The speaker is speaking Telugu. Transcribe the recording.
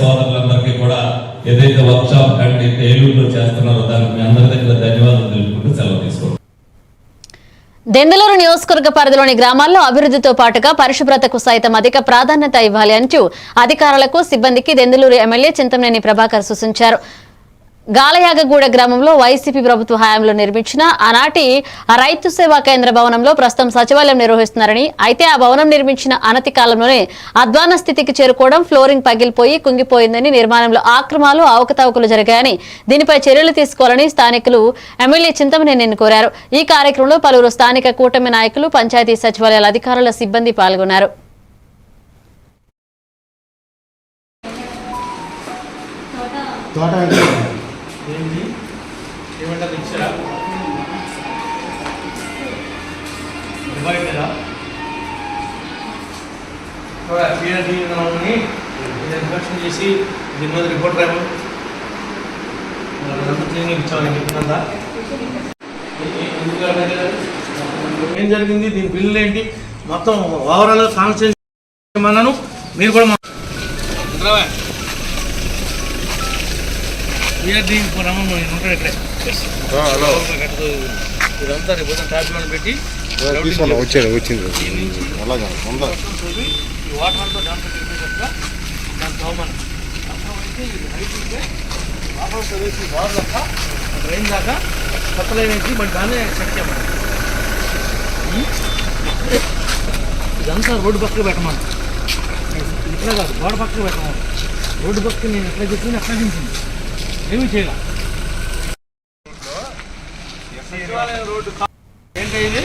సోదరులందరికీ కూడా ఏదైతే వర్క్ షాప్ కంటే ఏలూరులో చేస్తున్నారో దానికి మీ అందరి దగ్గర ధన్యవాదాలు తెలుపుకుంటూ సెలవు తీసుకోండి. దెందలూరు నియోజకవర్గ పరిధిలోని గ్రామాల్లో అభివృద్ధితో పాటుగా పరిశుభ్రతకు సైతం అధిక ప్రాధాన్యత ఇవ్వాలి అంటూ అధికారులకు సిబ్బందికి దెందలూరు ఎమ్మెల్యే చింతమనేని ప్రభాకర్ సూచించారు. గాలయాగగూడ గ్రామంలో వైసీపీ ప్రభుత్వ హయాంలో నిర్మించిన ఆనాటి రైతు సేవా కేంద్ర భవనంలో ప్రస్తుతం సచివాలయం నిర్వహిస్తున్నారని అయితే ఆ భవనం నిర్మించిన అనతి కాలంలోనే అధ్వాన స్థితికి చేరుకోవడం ఫ్లోరింగ్ పగిలిపోయి కుంగిపోయిందని నిర్మాణంలో ఆక్రమాలు అవకతవకలు జరిగాయని దీనిపై చర్యలు తీసుకోవాలని స్థానికులు ఎమ్మెల్యే చింతమనేనిని కోరారు. ఈ కార్యక్రమంలో పలువురు స్థానిక కూటమి నాయకులు పంచాయతీ సచివాలయాల అధికారుల సిబ్బంది పాల్గొన్నారు. తోట ఏంటి ఏమంటారు ఇచ్చారా? ఇవ్వలేదా ఇన్స్పెక్షన్ చేసి దీని మీద రిపోర్ట్ రాము అదంతా ఇచ్చామని ఏం జరిగింది? దీని బిల్లు ఏంటి? మొత్తం ఓవరాల్ కాన్స్టెన్సీ ఏమన్నాను మీరు కూడా మా- రావా పిఆర్డీ రమ్మను హలో ఇదంతా రేపు పొద్దున్న ట్రాఫిక్ పెట్టి తీసుకున్నా వచ్చాడు వచ్చింది ఉందా వాటర్ అంతా దాంట్లో కలిపేటట్టుగా దాని తోమను అప్పుడు ఇది హైట్ ఉంటే వాటర్ వాటర్ దాకా డ్రైన్ దాకా కొత్త లైన్ వేసి సెట్ చేయమని ఇదంతా రోడ్డు పక్కకు పెట్టమని ఇట్లా కాదు గోడ పక్కకు పెట్టమని. రోడ్డు పక్కకి నేను ఎట్లా చెప్పింది అట్లా దించింది ఏమీ చేయాల. రోడ్డు ఏంటి ఇది?